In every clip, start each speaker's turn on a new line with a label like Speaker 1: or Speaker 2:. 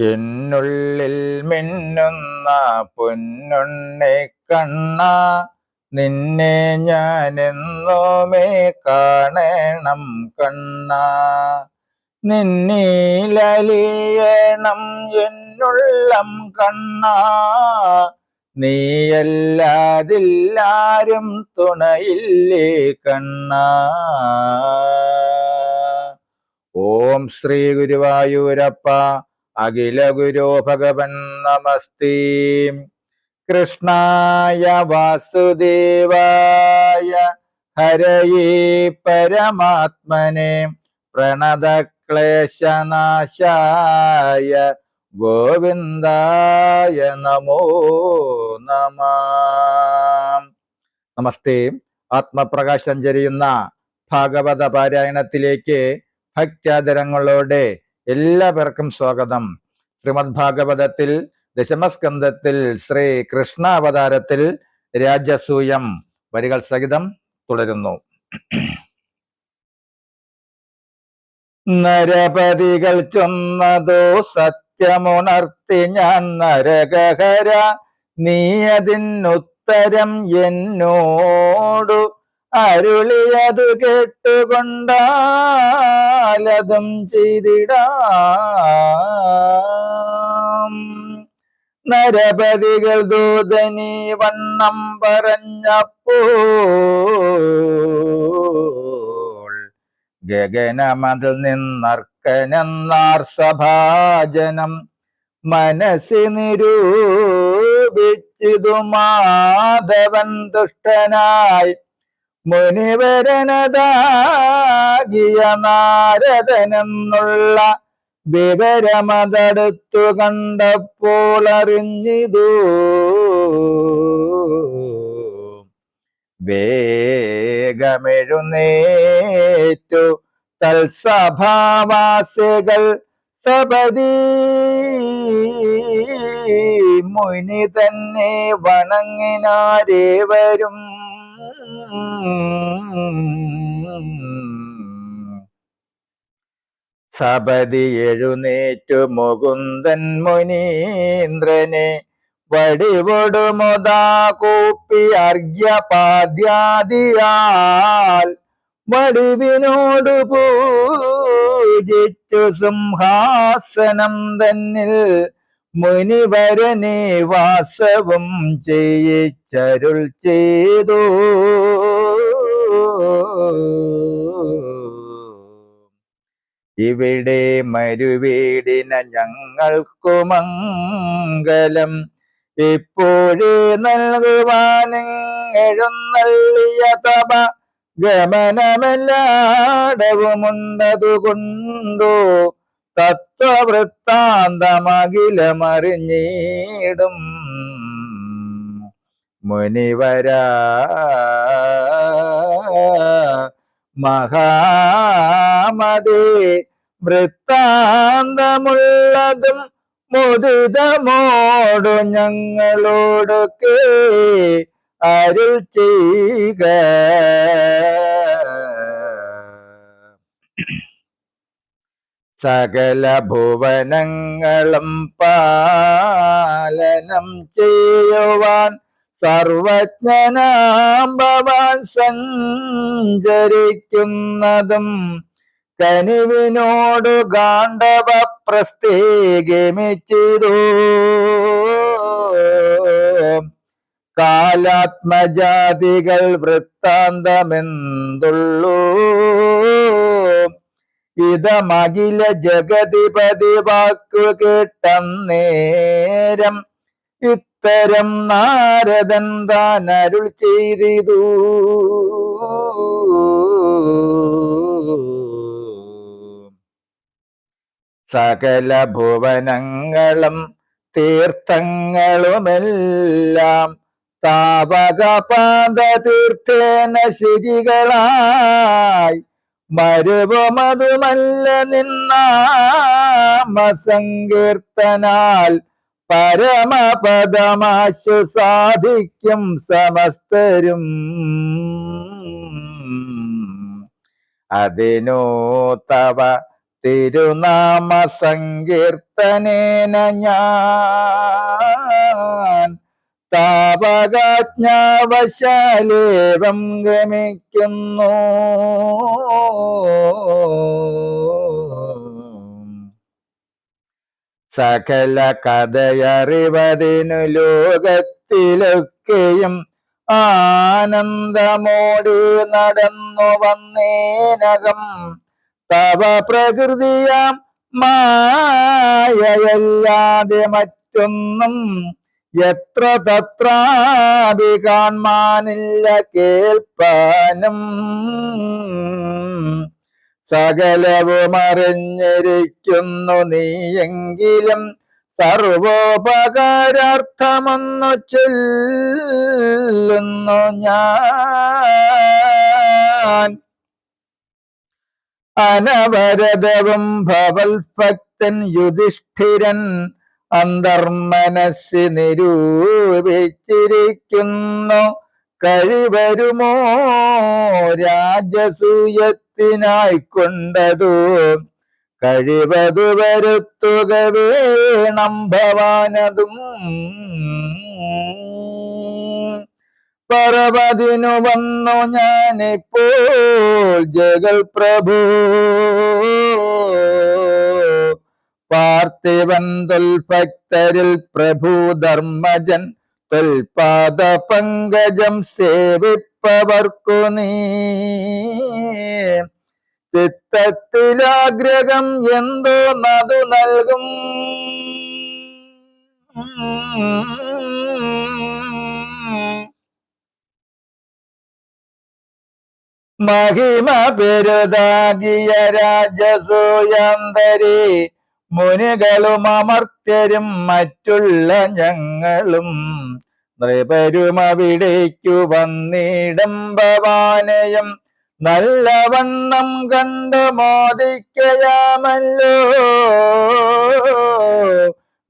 Speaker 1: എന്നുള്ളിൽ മിന്നുന്ന പൊന്നുണ്ണി കണ്ണ നിന്നെ ഞാൻ എന്നുമേ കാണണം കണ്ണ. നിന്നീലലിയണം എന്നുള്ളം കണ്ണ നീയല്ലാതില്ലാരും തുണയില്ലേ കണ്ണ. ഓം ശ്രീ ഗുരുവായൂരപ്പ അഖില ഗുരു ഭഗവൻ നമസ്തി കൃഷ്ണായ വാസുദേവായ ഹരയേ പരമാത്മനെ. പ്രണതക്ലേശനാശായ ഗോവിന്ദായ നമോ നമ. നമസ്തേ. ആത്മപ്രകാശം ചരിയുന്ന ഭാഗവത പാരായണത്തിലേക്ക് ഭക്ത്യാദരങ്ങളോടെ എല്ലാവർക്കും സ്വാഗതം. ശ്രീമദ് ഭാഗവതത്തിൽ ദശമസ്കന്ധത്തിൽ ശ്രീ കൃഷ്ണ അവതാരത്തിൽ രാജസൂയം വരികൾ സഹിതം തുടരുന്നു. നരപതികൾ ചൊന്നതോ സത്യമുണർത്തി ഞാൻ നരകഹര നീ അതിനുത്തരം എന്നോടു അരുളിയതു കേട്ടുകൊണ്ടാലതും ചെയ്തിടാം. നരപതികൾ ദൂതനി വണ്ണം പറഞ്ഞപ്പോൾ ഗഗനമതിൽ നിന്നർക്കനെന്നാർ സഭാജനം മനസ്സി മാധവൻ ദുഷ്ടനായി മുനിവരനതാകിയ നാരദനെന്നുള്ള വിവരമതടുത്തു കണ്ടപ്പോൾ അറിഞ്ഞിതു. വേഗമെഴുന്നേറ്റു തൽസഭാവാസികൾ സപതി മുനി തന്നെ വണങ്ങിനാരേവരും സപതി എഴുന്നേറ്റു മുകുന്ദൻ മുനീന്ദ്രനെ വടിവൊടു മുതാ കൂപ്പി അർഘ്യപാദ്യാദിയാൽ വടിവിനോടു പൂജിച്ചു സിംഹാസനം തന്നിൽ മുനിവരനെ വാസവും ചെയ്യിച്ചരുൾ ചെയ്തു. ഇവിടെ മരുവീടിന ഞങ്ങൾക്കു മംഗലം. ഇപ്പോഴേ നൽകുവാൻ എഴുന്നള്ളിയ തപ ഗമനമെല്ലാടവുമുണ്ടതുകൊണ്ടോ? തത്വവൃത്താന്തമകിലമറിഞ്ഞിടും മുനിവര മഹാമതി വൃത്താന്തമുള്ളതും മുദിതമോടു ഞങ്ങളോടൊക്കെ അരുൾ ചെയ്യുക സകല ഭുവനങ്ങളും പാലനം ചെയ്യുവാൻ സർവജ്ഞനാം ഭവാൻ സഞ്ചരിക്കുന്നതും കനിവിനോടു ഗാണ്ഡവ പ്രസ്തേഗമിച്ചിതോ കാലാത്മജാതികൾ വൃത്താന്തമെന്തുള്ളൂ? ഇതമകില ജഗതിപതി വാക്കു കേട്ടം നേരം. ഇത്തരം നാരദൻ താൻ അരുൾ ചെയ്തിതു. സകല ഭുവനങ്ങളും തീർത്ഥങ്ങളുമെല്ലാം താപകപാദ തീർത്ഥേന ശരികളായി മരുവമതുമല്ല നിന്നാമസങ്കീർത്തനാൽ പരമപദമാശു സാധിക്കും സമസ്തരും. അതിനോ തവ തിരുനാമ സങ്കീർത്തനേന ഞാൻ താപകാജ്ഞാവശാലേവം ഗമിക്കുന്നു. സകല കഥയറിവതിനു ലോകത്തിലൊക്കെയും ആനന്ദമോടി നടന്നു വന്നേനകം. തവ പ്രകൃതിയാം മായയല്ലാതെ മറ്റൊന്നും എത്ര തത്രാപി കാൺമാനില്ല കേൾപ്പാനും. സകലവും അറിഞ്ഞിരിക്കുന്നു നീയെങ്കിലും സർവോപകാരാർത്ഥമൊന്നു ചൊല്ലുന്നു ഞാൻ. അനവരതവും ഭവൽഭക്തൻ യുധിഷ്ഠിരൻ അന്തർമനസ്സി നിരൂപിച്ചിരിക്കുന്നു. കഴിവരുമോ? രാജസൂയത്തിനായി കൊണ്ടതു. കഴിവതു വരുത്തുക വേണം ഭവാനതും. പർവതിനു വന്നു ഞാനിപ്പോൾ ജഗൽ പ്രഭു പാർത്ഥിവൻ തൊൽഭക്തരിൽ പ്രഭു ധർമ്മജൻ തൊൽപാദ പങ്കജം സേവിപ്പവർക്കു നീ. ചിത്തത്തിലാഗ്രഹം എന്തോ നതു നൽകും? മഹിമ പെരുതാകിയ രാജസൂയന്തരി മുനികളും അമർത്യരും മറ്റുള്ള ഞങ്ങളും നൃപരും അവിടേക്കു വന്നിടം ഭവാനയം. നല്ലവണ്ണം കണ്ട് മോദിക്കയാമല്ലോ.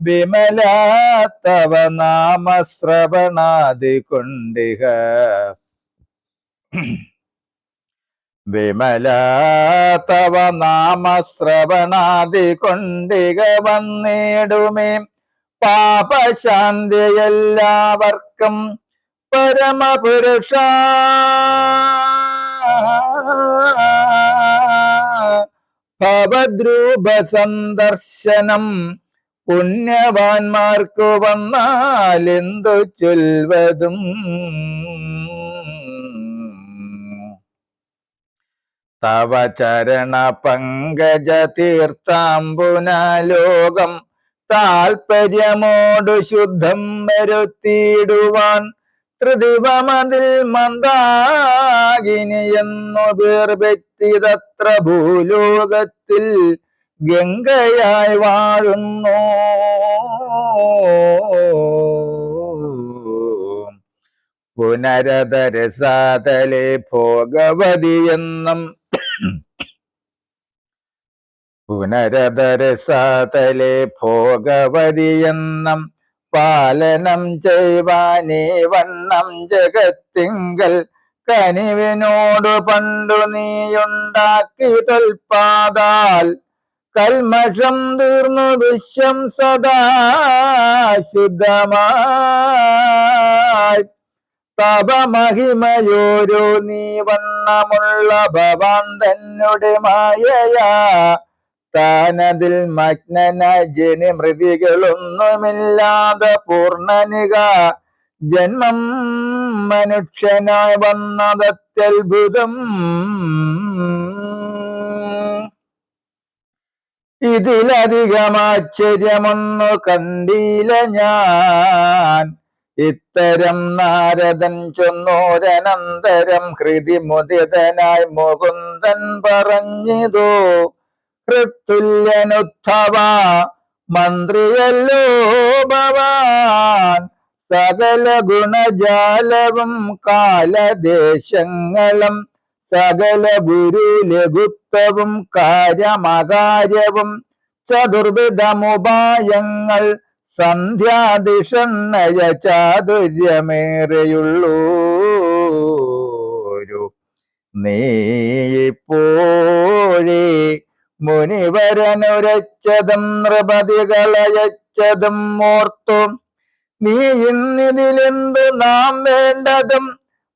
Speaker 1: വിമലാത്തവ നാമശ്രവണാദി വിമലാത്തവ നാമശ്രവണാദി കൊണ്ടിക വന്നിടുമേ. പാപശാന്തി എല്ലാവർക്കും പരമപുരുഷ. ഭവദ്രൂപ സന്ദർശനം പുണ്യവാന്മാർക്കു വന്നാൽ എന്തു ചൊൽവതും. തവ ചരണ പങ്കജ തീർത്ഥാംബുനാലോകം താൽപര്യമോടു ശുദ്ധം വരുത്തിയിടുവാൻ ത്രിദിവമതിൽ മന്ദാകിനി എന്നു പേർ വ്യക്തിതത്ര ഭൂലോകത്തിൽ ഗംഗയായി വാഴുന്നു. പുനരതരസാതലെ ഭോഗവതി എന്നും പുനരതരസാതലെ ഭോഗവതിയെന്നം പാലനം ചെയ്വാനേ വണ്ണം ജഗത്തിങ്കൽ കനിവിനോട് പണ്ടു നീയുണ്ടാക്കി തൽപാതാൽ കൽമഷം തീർന്നു വിശ്വം സദാ ശുദ്ധമായി. തപമഹിമയോരോ നീ വണ്ണമുള്ള ഭവാൻ മായയാ. താനതിൽ മഗ്നനായി ജനി മൃതികളൊന്നുമില്ലാതെ പൂർണനിക ജന്മം മനുഷ്യനായി വന്നതത്യത്ഭുതം ഇതിലധികം ആശ്ചര്യമൊന്നു കണ്ടില്ല ഞാൻ. ഇത്തരം നാരദൻ ചൊന്നോരനന്തരം ഹൃതി മുദിതനായി മുകുന്ദൻ പറഞ്ഞിതോ. ഹൃത്തുല്യനുദ്ധവ മന്ത്രിയല്ലോ ഭവാൻ. സകല ഗുണജാലവും കാലദേശങ്ങളും സകല ഗുരു ലഘുത്വവും കാര്യമകാര്യവും ചതുർവിധമുപായങ്ങൾ സന്ധ്യാതിഷണ്ണയ ചാതുര്യമേറെയുള്ളൂ. നീ ഇപ്പോഴേ മുനിവരനുരച്ചതും നൃപതികളയച്ചതും ഓർത്തു. നീ ഇന്നിതിലെന്തു നാം വേണ്ടതും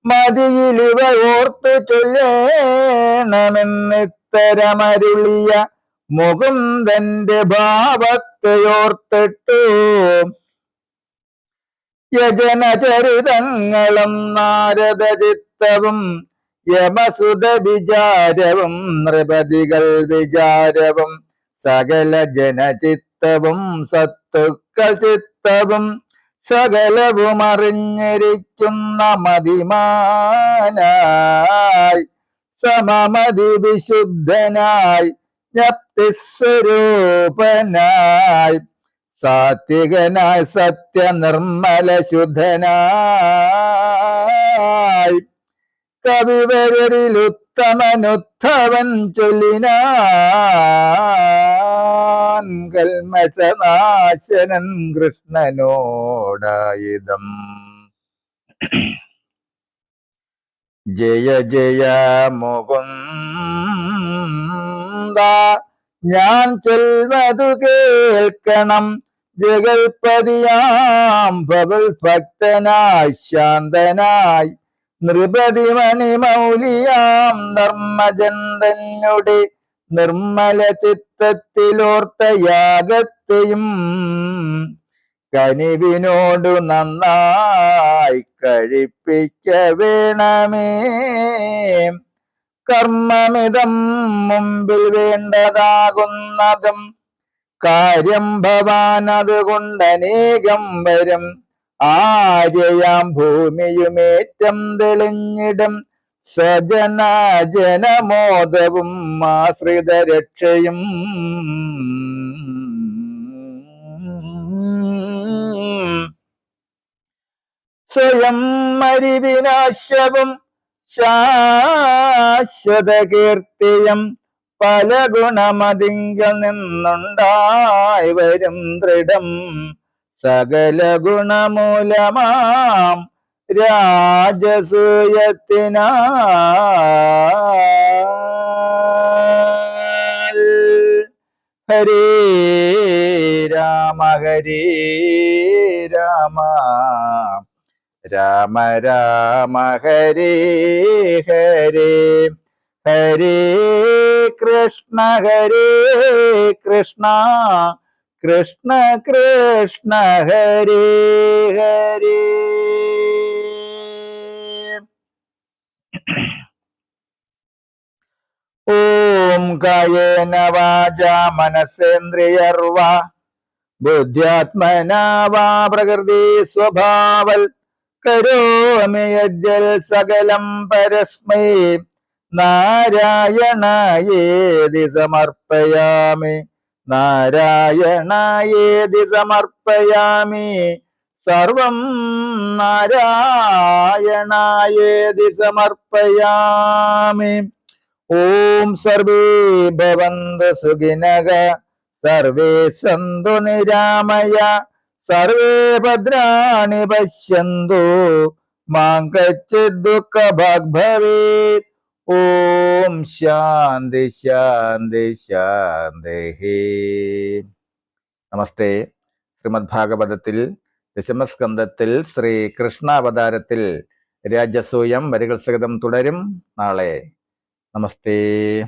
Speaker 1: മതിയിലിവ ഓർത്തു ചൊല്ലേണമെന്നിത്തരമരുളിയ മുകുന്ദന്റെ ഭാവത്തെയോർത്തിട്ടു യജനചരിതങ്ങളും നാരദചിത്തവും യമസുത വിചാരവും നൃപതികൾ വിചാരവും സകല ജനചിത്തവും സത്തുക്കൾ ചിത്തവും സകലവും അറിഞ്ഞിരിക്കുന്ന മതിമാനായി സമമതി വിശുദ്ധനായി ജ്ഞപ്തിസ്വരൂപനായി സാത്വികനായി സത്യനിർമ്മല ശുദ്ധനായി കവിവരിലുത്തമനുത്തവൻ ചൊല്ലിനാൻ കൃഷ്ണനോടായുധം ജയ ജയ മുകുന്ദ ഞാൻ ചൊൽവതു കേൾക്കണം. ജഗൽപതിയാം ഭവൽ ഭക്തനായി ശാന്തനായി നൃപതി മണിമൗലിയാം ധർമ്മജന്തനുടെ നിർമ്മല ചിത്തത്തിലോർത്ത യാഗത്തെയും കനിവിനോടു നന്നായി കഴിപ്പിക്ക വേണമേ. കർമ്മമിതം മുമ്പിൽ വേണ്ടതാകുന്നതും കാര്യം ഭവാൻ അതുകൊണ്ടനേകം വരും. ആര്യയാം ഭൂമിയുമേറ്റം തെളിഞ്ഞിടും. സ്വജന ജനമോദവും ആശ്രിത രക്ഷയും സ്വയം മരിവിനാശവും ശാശ്വത കീർത്തിയും പല ഗുണമതിങ്കൽ നിന്നുണ്ടായി വരും ദൃഢം. സകല ഗുണമൂലമാം രാജസൂയത്തിന ഹരേ രാമ ഹരേ രാമ. രാമ രാമ ഹരേ ഹരേ. ഹരേ കൃഷ്ണ ഹരേ കൃഷ്ണ. കൃഷ്ണ കൃഷ്ണ ഹരേ ഹരേ ഓം കായേന വാച മനസേന്ദ്രിയർവാ ബുദ്ധ്യാത്മനാ വാ പ്രകൃതി സ്വഭാവൽ കരോമി യജ്ജൽ സകലം പരസ്മൈ നാരായണയേതി സമർപ്പയാമി നാരായണയേതി സമർപ്പയാമി സർവം നാരായണായേതി സമർപ്പയാമി ഓം സർവേ ഭവന്ത സുഖിനക. സർവേ സന്തു നിരാമയ. സർവേ ഭദ്രാണി പശ്യന്തു. മാം കച്ചിത് ദുഃഖ ഭവേത് ഓം ശാന്തി ശാന്തി ശാന്തി. നമസ്തേ. ശ്രീമദ് ഭാഗവതത്തിൽ ദശമസ്കന്ധത്തിൽ ശ്രീ കൃഷ്ണ അവതാരത്തിൽ രാജസൂയം വരികൾ സഹിതം തുടരും നാളെ. നമസ്തേ.